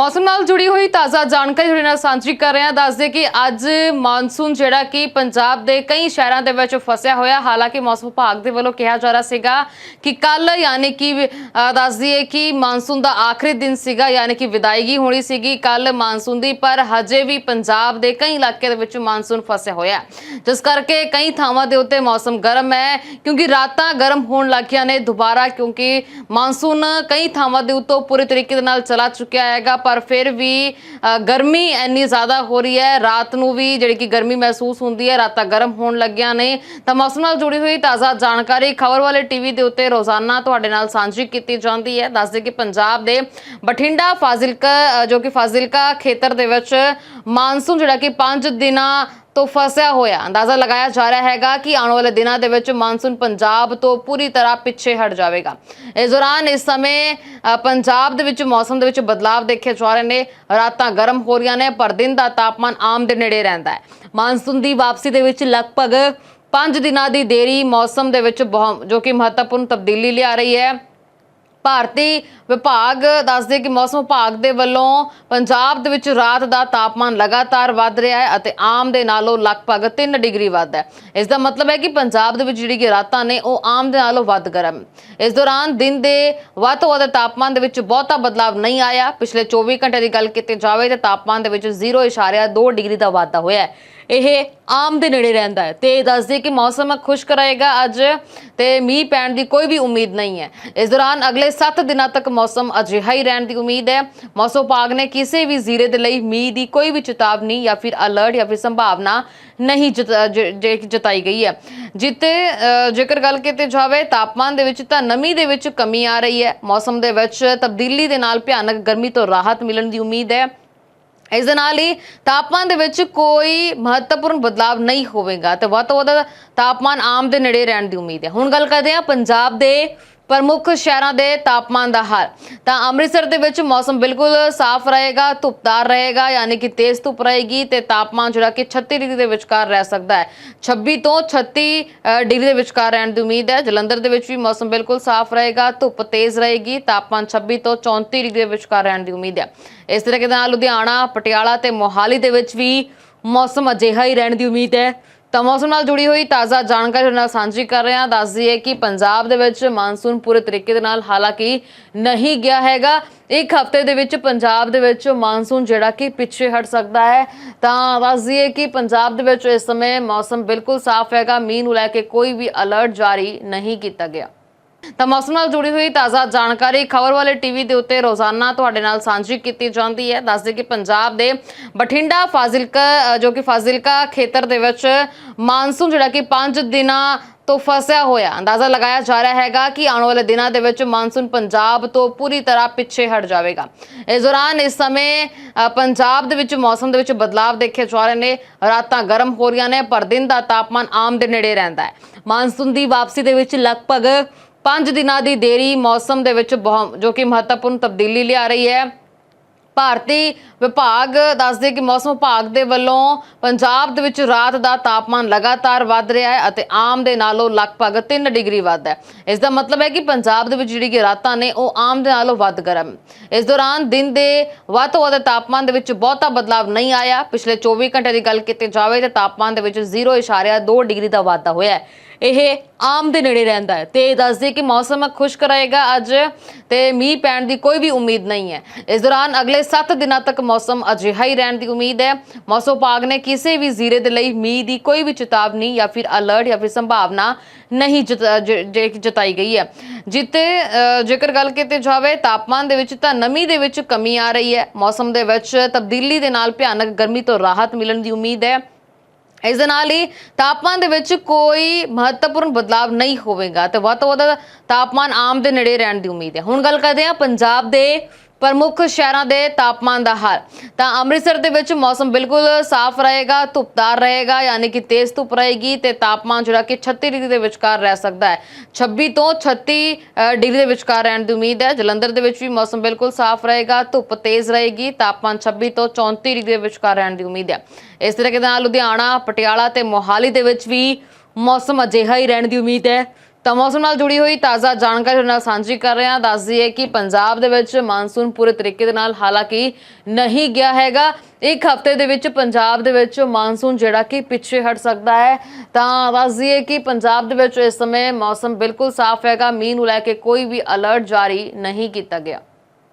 ਮੌਸਮ ਨਾਲ ਜੁੜੀ ਹੋਈ ਤਾਜ਼ਾ ਜਾਣਕਾਰੀ ਤੁਹਾਡੇ ਨਾਲ ਸਾਂਝੀ ਕਰ ਰਹੇ ਹਾਂ। ਦੱਸਦੇ ਕਿ ਅੱਜ ਮਾਨਸੂਨ ਜਿਹੜਾ ਕਿ ਪੰਜਾਬ ਦੇ ਕਈ ਸ਼ਹਿਰਾਂ ਦੇ ਵਿੱਚ ਫਸਿਆ ਹੋਇਆ। ਹਾਲਾਂਕਿ ਮੌਸਮ ਵਿਭਾਗ ਦੇ ਵੱਲੋਂ ਕਿਹਾ ਜਾ ਰਿਹਾ ਸੀਗਾ ਕਿ ਕੱਲ ਯਾਨੀ ਕਿ ਅ, ਦੱਸ ਦਈਏ ਕਿ ਮਾਨਸੂਨ ਦਾ ਆਖਰੀ ਦਿਨ ਸੀਗਾ ਯਾਨੀ ਕਿ ਵਿਦਾਇਗੀ ਹੋਣੀ ਸੀਗੀ ਕੱਲ ਮਾਨਸੂਨ ਦੀ ਪਰ ਹਜੇ ਵੀ ਪੰਜਾਬ ਦੇ ਕਈ ਇਲਾਕੇ ਦੇ ਵਿੱਚ ਮਾਨਸੂਨ ਫਸਿਆ ਹੋਇਆ ਜਿਸ ਕਰਕੇ ਕਈ ਥਾਵਾਂ ਦੇ ਉੱਤੇ ਮੌਸਮ ਗਰਮ ਹੈ ਕਿਉਂਕਿ ਰਾਤਾਂ ਗਰਮ ਹੋਣ ਲੱਗੀਆਂ ਨੇ ਦੁਬਾਰਾ ਕਿਉਂਕਿ ਮਾਨਸੂਨ ਕਈ ਥਾਵਾਂ ਦੇ ਉੱਤੋਂ ਪੂਰੇ ਤਰੀਕੇ ਦੇ ਨਾਲ ਚਲਾ ਚੁੱਕਿਆ ਹੈਗਾ ਪਰ ਫਿਰ ਵੀ ਗਰਮੀ ਇੰਨੀ ਜ਼ਿਆਦਾ ਹੋ ਰਹੀ ਹੈ, ਰਾਤ ਨੂੰ ਵੀ ਜਿਹੜੀ ਕਿ ਗਰਮੀ ਮਹਿਸੂਸ ਹੁੰਦੀ ਹੈ, ਰਾਤਾਂ ਗਰਮ ਹੋਣ ਲੱਗੀਆਂ ਨੇ। ਤਾਂ ਮੌਸਮ ਨਾਲ ਜੁੜੀ ਹੋਈ ਤਾਜ਼ਾ ਜਾਣਕਾਰੀ ਖਬਰ ਵਾਲੇ ਟੀਵੀ ਦੇ ਉੱਤੇ ਰੋਜ਼ਾਨਾ ਤੁਹਾਡੇ ਨਾਲ ਸਾਂਝੀ ਕੀਤੀ ਜਾਂਦੀ ਹੈ। ਦੱਸਦੇ ਕਿ ਪੰਜਾਬ ਦੇ ਬਠਿੰਡਾ ਫਾਜ਼ਿਲਕਾ ਜੋ ਕਿ ਫਾਜ਼ਿਲਕਾ ਖੇਤਰ ਦੇ ਵਿੱਚ ਮਾਨਸੂਨ ਜਿਹੜਾ ਕਿ 5 ਦਿਨਾਂ ਤੋਂ ਫਸਿਆ ਹੋਇਆ। ਅੰਦਾਜ਼ਾ ਲਗਾਇਆ ਜਾ ਰਿਹਾ ਹੈਗਾ ਕਿ ਆਉਣ ਵਾਲੇ ਦਿਨਾਂ ਦੇ ਵਿੱਚ ਮਾਨਸੂਨ ਪੰਜਾਬ ਤੋਂ ਪੂਰੀ ਤਰ੍ਹਾਂ ਪਿੱਛੇ ਹਟ ਜਾਵੇਗਾ। ਇਸ ਦੌਰਾਨ ਇਸ ਸਮੇਂ ਪੰਜਾਬ ਦੇ ਵਿੱਚ ਮੌਸਮ ਦੇ ਵਿੱਚ ਬਦਲਾਅ ਦੇਖੇ ਜਾ ਰਹੇ ਨੇ। ਰਾਤਾਂ ਗਰਮ ਹੋ ਰਹੀਆਂ ਨੇ, ਪਰ ਦਿਨ ਦਾ ਤਾਪਮਾਨ ਆਮ ਦੇ ਨੇੜੇ ਰਹਿੰਦਾ ਹੈ। ਮਾਨਸੂਨ ਦੀ ਵਾਪਸੀ ਦੇ ਵਿੱਚ ਲਗਭਗ 5 ਦਿਨਾਂ ਦੀ ਦੇਰੀ ਮੌਸਮ ਦੇ ਵਿੱਚ ਬਹੁਤ ਜੋ ਕਿ ਮਹੱਤਵਪੂਰਨ ਤਬਦੀਲੀ ਲਿਆ ਰਹੀ ਹੈ। ਭਾਰਤੀ ਵਿਭਾਗ ਦੱਸਦੇ ਕਿ ਮੌਸਮ ਵਿਭਾਗ ਦੇ ਵੱਲੋਂ ਪੰਜਾਬ ਦੇ ਵਿੱਚ ਰਾਤ ਦਾ ਤਾਪਮਾਨ ਲਗਾਤਾਰ ਵੱਧ ਰਿਹਾ ਹੈ ਅਤੇ ਆਮ ਦੇ ਨਾਲੋਂ ਲਗਭਗ 3 ਡਿਗਰੀ ਵੱਧ ਹੈ। ਇਸ ਦਾ ਮਤਲਬ ਹੈ ਕਿ ਪੰਜਾਬ ਦੇ ਵਿੱਚ ਜਿਹੜੀ ਕਿ ਰਾਤਾਂ ਨੇ ਉਹ ਆਮ ਦੇ ਨਾਲੋਂ ਵੱਧ ਗਰਮ। ਇਸ ਦੌਰਾਨ ਦਿਨ ਦੇ ਵੱਧ ਤੋਂ ਵੱਧ ਤਾਪਮਾਨ ਦੇ ਵਿੱਚ ਬਹੁਤਾ ਬਦਲਾਵ ਨਹੀਂ ਆਇਆ। ਪਿਛਲੇ 24 ਘੰਟੇ ਦੀ ਗੱਲ ਕੀਤੀ ਜਾਵੇ ਤਾਂ ਤਾਪਮਾਨ ਦੇ ਵਿੱਚ 0.2 ਡਿਗਰੀ ਦਾ ਵਾਧਾ ਹੋਇਆ ਹੈ। ਇਹ ਆਮ ਦੇ ਨੇੜੇ ਰਹਿੰਦਾ ਹੈ। ਤੇ ਦੱਸਦੇ ਕਿ ਮੌਸਮ ਖੁਸ਼ਕ ਰਹੇਗਾ ਅੱਜ ਤੇ ਮੀਂਹ ਪੈਣ ਦੀ ਕੋਈ ਵੀ ਉਮੀਦ ਨਹੀਂ ਹੈ। ਇਸ ਦੌਰਾਨ ਅਗਲੇ 7 ਦਿਨਾਂ ਤੱਕ ਮੌਸਮ ਅਜਿਹਾ ਹੀ ਰਹਿਣ ਦੀ ਉਮੀਦ ਹੈ। ਮੌਸਮ ਵਿਭਾਗ ਨੇ ਕਿਸੇ ਵੀ ਜ਼ੀਰੇ ਦੇ ਲਈ ਮੀਂਹ ਦੀ ਕੋਈ ਵੀ ਚੇਤਾਵਨੀ ਜਾਂ ਫਿਰ ਅਲਰਟ ਜਾਂ ਫਿਰ ਸੰਭਾਵਨਾ ਨਹੀਂ ਜਤਾ- ਜੇ ਜਤਾਈ ਗਈ ਹੈ। ਜਿੱਤੇ ਜੇਕਰ ਗੱਲ ਕੀਤੀ ਜਾਵੇ, ਤਾਪਮਾਨ ਦੇ ਵਿੱਚ ਤਾਂ ਨਮੀ ਦੇ ਵਿੱਚ ਕਮੀ ਆ ਰਹੀ ਹੈ। ਮੌਸਮ ਦੇ ਵਿੱਚ ਤਬਦੀਲੀ ਦੇ ਨਾਲ ਭਿਆਨਕ ਗਰਮੀ ਤੋਂ ਰਾਹਤ ਮਿਲਣ ਦੀ ਉਮੀਦ ਹੈ। ਇਸ ਦੇ ਨਾਲ ਹੀ ਤਾਪਮਾਨ ਦੇ ਵਿੱਚ ਕੋਈ ਮਹੱਤਵਪੂਰਨ ਬਦਲਾਵ ਨਹੀਂ ਹੋਵੇਗਾ ਤੇ ਵੱਧ ਤੋਂ ਵੱਧ ਤਾਪਮਾਨ ਆਮ ਦੇ ਨੇੜੇ ਰਹਿਣ ਦੀ ਉਮੀਦ ਹੈ। ਹੁਣ ਗੱਲ ਕਰਦੇ ਹਾਂ ਪੰਜਾਬ ਦੇ ਪ੍ਰਮੁੱਖ ਸ਼ਹਿਰਾਂ ਦੇ ਤਾਪਮਾਨ ਦਾ ਹਾਲ। ਤਾਂ ਅੰਮ੍ਰਿਤਸਰ ਦੇ ਵਿੱਚ ਮੌਸਮ ਬਿਲਕੁਲ ਸਾਫ਼ ਰਹੇਗਾ ਧੁੱਪਦਾਰ ਰਹੇਗਾ, ਯਾਨੀ ਕਿ ਤੇਜ਼ ਧੁੱਪ ਰਹੇਗੀ ਤੇ ਤਾਪਮਾਨ ਜਿਹੜਾ ਕਿ 36 ਡਿਗਰੀ ਦੇ ਵਿਚਕਾਰ ਰਹਿ ਸਕਦਾ ਹੈ। 26 ਤੋਂ 36 ਡਿਗਰੀ ਦੇ ਵਿਚਕਾਰ ਰਹਿਣ ਦੀ ਉਮੀਦ ਹੈ। ਜਲੰਧਰ ਦੇ ਵਿੱਚ ਵੀ ਮੌਸਮ ਬਿਲਕੁਲ ਸਾਫ਼ ਰਹੇਗਾ, ਧੁੱਪ ਤੇਜ਼ ਰਹੇਗੀ, ਤਾਪਮਾਨ 26 ਤੋਂ 34 ਡਿਗਰੀ ਦੇ ਵਿਚਕਾਰ ਰਹਿਣ ਦੀ ਉਮੀਦ ਹੈ। ਇਸ ਤਰ੍ਹਾਂ ਦੇ ਨਾਲ ਲੁਧਿਆਣਾ, ਪਟਿਆਲਾ ਤੇ ਮੋਹਾਲੀ ਦੇ ਵਿੱਚ ਵੀ ਮੌਸਮ ਅਜਿਹਾ ਹੀ ਰਹਿਣ ਦੀ ਉਮੀਦ ਹੈ। ਤਾਂ ਮੌਸਮ ਨਾਲ ਜੁੜੀ ਹੋਈ ਤਾਜ਼ਾ ਜਾਣਕਾਰੀ ਤੁਹਾਡੇ ਨਾਲ ਸਾਂਝੀ ਕਰ ਰਹੇ ਹਾਂ। ਦੱਸ ਦਈਏ ਕਿ ਪੰਜਾਬ ਦੇ ਵਿੱਚ ਮਾਨਸੂਨ ਪੂਰੇ ਤਰੀਕੇ ਦੇ ਨਾਲ ਹਾਲਾਂਕਿ ਨਹੀਂ ਗਿਆ ਹੈਗਾ। ਇੱਕ ਹਫ਼ਤੇ ਦੇ ਵਿੱਚ ਪੰਜਾਬ ਦੇ ਵਿੱਚ ਮਾਨਸੂਨ ਜਿਹੜਾ ਕਿ ਪਿੱਛੇ ਹਟ ਸਕਦਾ ਹੈ। ਤਾਂ ਦੱਸ ਦਈਏ ਕਿ ਪੰਜਾਬ ਦੇ ਵਿੱਚ ਇਸ ਸਮੇਂ ਮੌਸਮ ਬਿਲਕੁਲ ਸਾਫ਼ ਹੈਗਾ। ਮੀਂਹ ਨੂੰ ਲੈ ਕੇ ਕੋਈ ਵੀ ਅਲਰਟ ਜਾਰੀ ਨਹੀਂ ਕੀਤਾ ਗਿਆ। ਤਾਂ ਮੌਸਮ ਨਾਲ ਜੁੜੀ ਹੋਈ ਤਾਜ਼ਾ ਜਾਣਕਾਰੀ ਖਬਰ ਵਾਲੇ ਟੀਵੀ ਦੇ ਉੱਤੇ ਰੋਜ਼ਾਨਾ ਤੁਹਾਡੇ ਨਾਲ ਸਾਂਝੀ ਕੀਤੀ ਜਾਂਦੀ ਹੈ। ਦੱਸਦੇ ਕਿ ਪੰਜਾਬ ਦੇ ਬਠਿੰਡਾ ਫਾਜ਼ਿਲਕਾ ਜੋ ਕਿ ਫਾਜ਼ਿਲਕਾ ਖੇਤਰ ਦੇ ਵਿੱਚ ਮਾਨਸੂਨ ਜਿਹੜਾ ਕਿ 5 ਦਿਨਾਂ ਤੋਂ ਫਸਿਆ ਹੋਇਆ। ਅੰਦਾਜ਼ਾ ਲਗਾਇਆ ਜਾ ਰਿਹਾ ਹੈਗਾ ਕਿ ਆਉਣ ਵਾਲੇ ਦਿਨਾਂ ਦੇ ਵਿੱਚ ਮਾਨਸੂਨ ਪੰਜਾਬ ਤੋਂ ਪੂਰੀ ਤਰ੍ਹਾਂ ਪਿੱਛੇ ਹਟ ਜਾਵੇਗਾ। ਇਸ ਦੌਰਾਨ ਇਸ ਸਮੇਂ ਪੰਜਾਬ ਦੇ ਵਿੱਚ ਮੌਸਮ ਦੇ ਵਿੱਚ ਬਦਲਾਅ ਦੇਖੇ ਜਾ ਰਹੇ ਨੇ। ਰਾਤਾਂ ਗਰਮ ਹੋ ਰਹੀਆਂ ਨੇ, ਪਰ ਦਿਨ ਦਾ ਤਾਪਮਾਨ ਆਮ ਦੇ ਨੇੜੇ ਰਹਿੰਦਾ ਹੈ। ਮਾਨਸੂਨ ਦੀ ਵਾਪਸੀ ਦੇ ਵਿੱਚ ਲਗਭਗ 5 ਦਿਨਾਂ ਦੀ ਦੇਰੀ ਮੌਸਮ ਦੇ ਵਿੱਚ ਬਹੁਤ ਜੋ ਕਿ ਮਹੱਤਵਪੂਰਨ ਤਬਦੀਲੀ ਲਿਆ ਰਹੀ ਹੈ। ਭਾਰਤੀ ਵਿਭਾਗ ਦੱਸਦੇ ਕਿ ਮੌਸਮ ਵਿਭਾਗ ਦੇ ਵੱਲੋਂ ਪੰਜਾਬ ਦੇ ਵਿੱਚ ਰਾਤ ਦਾ ਤਾਪਮਾਨ ਲਗਾਤਾਰ ਵੱਧ ਰਿਹਾ ਹੈ ਅਤੇ ਆਮ ਦੇ ਨਾਲੋਂ ਲਗਭਗ 3 ਡਿਗਰੀ ਵੱਧ ਹੈ। ਇਸ ਦਾ ਮਤਲਬ ਹੈ ਕਿ ਪੰਜਾਬ ਦੇ ਵਿੱਚ ਜਿਹੜੀ ਕਿ ਰਾਤਾਂ ਨੇ, ਉਹ ਆਮ ਦੇ ਨਾਲੋਂ ਵੱਧ ਗਰਮ ਇਸ ਦੌਰਾਨ ਦਿਨ ਦੇ ਵੱਧ ਤੋਂ ਵੱਧ ਤਾਪਮਾਨ ਦੇ ਵਿੱਚ ਬਹੁਤਾ ਬਦਲਾਵ ਨਹੀਂ ਆਇਆ। ਪਿਛਲੇ 24 ਘੰਟੇ ਦੀ ਗੱਲ ਕੀਤੀ ਜਾਵੇ ਤਾਂ ਤਾਪਮਾਨ ਦੇ ਵਿੱਚ 0.2 ਡਿਗਰੀ ਦਾ ਵਾਧਾ ਹੋਇਆ ਹੈ। ਇਹ ਆਮ ਦੇ ਨੇੜੇ ਰਹਿੰਦਾ ਹੈ ਤੇ ਦੱਸਦੇ ਕਿ ਮੌਸਮ ਖੁਸ਼ਕ ਰਹੇਗਾ ਅੱਜ ਤੇ ਮੀਂਹ ਪੈਣ ਦੀ ਕੋਈ ਵੀ ਉਮੀਦ ਨਹੀਂ ਹੈ। ਇਸ ਦੌਰਾਨ ਅਗਲੇ 7 ਦਿਨਾਂ ਤੱਕ ਮੌਸਮ ਅਜਿਹਾ ਹੀ ਰਹਿਣ ਦੀ ਉਮੀਦ ਹੈ। ਮੌਸਮ ਵਿਭਾਗ ਨੇ ਕਿਸੇ ਵੀ ਜ਼ਿਲ੍ਹੇ ਦੇ ਲਈ ਮੀਂਹ ਦੀ ਕੋਈ ਵੀ ਚੇਤਾਵਨੀ ਜਾਂ ਫਿਰ ਅਲਰਟ ਜਾਂ ਫਿਰ ਸੰਭਾਵਨਾ ਨਹੀਂ ਜਤਾਈ ਗਈ ਹੈ। ਜਿੱਤੇ ਜੇਕਰ ਗੱਲ ਕੀਤੀ ਜਾਵੇ, ਤਾਪਮਾਨ ਦੇ ਵਿੱਚ ਤਾਂ ਨਮੀ ਦੇ ਵਿੱਚ ਕਮੀ ਆ ਰਹੀ ਹੈ। ਮੌਸਮ ਦੇ ਵਿੱਚ ਤਬਦੀਲੀ ਦੇ ਨਾਲ ਭਿਆਨਕ ਗਰਮੀ ਤੋਂ ਰਾਹਤ ਮਿਲਣ ਦੀ ਉਮੀਦ ਹੈ। ਇਸ ਦੇ ਨਾਲ ਹੀ ਤਾਪਮਾਨ ਦੇ ਵਿੱਚ ਕੋਈ ਮਹੱਤਵਪੂਰਨ ਬਦਲਾਵ ਨਹੀਂ ਹੋਵੇਗਾ ਤੇ ਵੱਧ ਤੋਂ ਵੱਧ ਤਾਪਮਾਨ ਆਮ ਦੇ ਨੇੜੇ ਰਹਿਣ ਦੀ ਉਮੀਦ ਹੈ। ਹੁਣ ਗੱਲ ਕਰਦੇ ਹਾਂ ਪੰਜਾਬ ਦੇ ਪ੍ਰਮੁੱਖ ਸ਼ਹਿਰਾਂ ਦੇ ਤਾਪਮਾਨ ਦਾ ਹਾਲ। ਤਾਂ ਅੰਮ੍ਰਿਤਸਰ ਦੇ ਵਿੱਚ ਮੌਸਮ ਬਿਲਕੁਲ ਸਾਫ਼ ਰਹੇਗਾ ਧੁੱਪਦਾਰ ਰਹੇਗਾ, ਯਾਨੀ ਕਿ ਤੇਜ਼ ਧੁੱਪ ਰਹੇਗੀ ਤੇ ਤਾਪਮਾਨ ਜਿਹੜਾ ਕਿ 36 ਡਿਗਰੀ ਦੇ ਵਿਚਕਾਰ ਰਹਿ ਸਕਦਾ ਹੈ। 26 ਤੋਂ 36 ਡਿਗਰੀ ਦੇ ਵਿਚਕਾਰ ਰਹਿਣ ਦੀ ਉਮੀਦ ਹੈ। ਜਲੰਧਰ ਦੇ ਵਿੱਚ ਵੀ ਮੌਸਮ ਬਿਲਕੁਲ ਸਾਫ਼ ਰਹੇਗਾ, ਧੁੱਪ ਤੇਜ਼ ਰਹੇਗੀ, ਤਾਪਮਾਨ 26 ਤੋਂ 34 ਡਿਗਰੀ ਦੇ ਵਿਚਕਾਰ ਰਹਿਣ ਦੀ ਉਮੀਦ ਹੈ। ਇਸ ਤਰ੍ਹਾਂ ਦੇ ਨਾਲ ਲੁਧਿਆਣਾ, ਪਟਿਆਲਾ ਤੇ ਮੋਹਾਲੀ ਦੇ ਵਿੱਚ ਵੀ ਮੌਸਮ ਅਜਿਹਾ ਹੀ ਰਹਿਣ ਦੀ ਉਮੀਦ ਹੈ। ਤਾਂ ਮੌਸਮ ਨਾਲ ਜੁੜੀ ਹੋਈ ਤਾਜ਼ਾ ਜਾਣਕਾਰੀ ਤੁਹਾਡੇ ਨਾਲ ਸਾਂਝੀ ਕਰ ਰਹੇ ਹਾਂ। ਦੱਸ ਦਈਏ ਕਿ ਪੰਜਾਬ ਦੇ ਵਿੱਚ ਮਾਨਸੂਨ ਪੂਰੇ ਤਰੀਕੇ ਦੇ ਨਾਲ ਹਾਲਾਂਕਿ ਨਹੀਂ ਗਿਆ ਹੈਗਾ। ਇੱਕ ਹਫ਼ਤੇ ਦੇ ਵਿੱਚ ਪੰਜਾਬ ਦੇ ਵਿੱਚ ਮਾਨਸੂਨ ਜਿਹੜਾ ਕਿ ਪਿੱਛੇ ਹਟ ਸਕਦਾ ਹੈ। ਤਾਂ ਦੱਸ ਦਈਏ ਕਿ ਪੰਜਾਬ ਦੇ ਵਿੱਚ ਇਸ ਸਮੇਂ ਮੌਸਮ ਬਿਲਕੁਲ ਸਾਫ਼ ਹੈਗਾ। ਮੀਂਹ ਨੂੰ ਲੈ ਕੇ ਕੋਈ ਵੀ ਅਲਰਟ ਜਾਰੀ ਨਹੀਂ ਕੀਤਾ ਗਿਆ।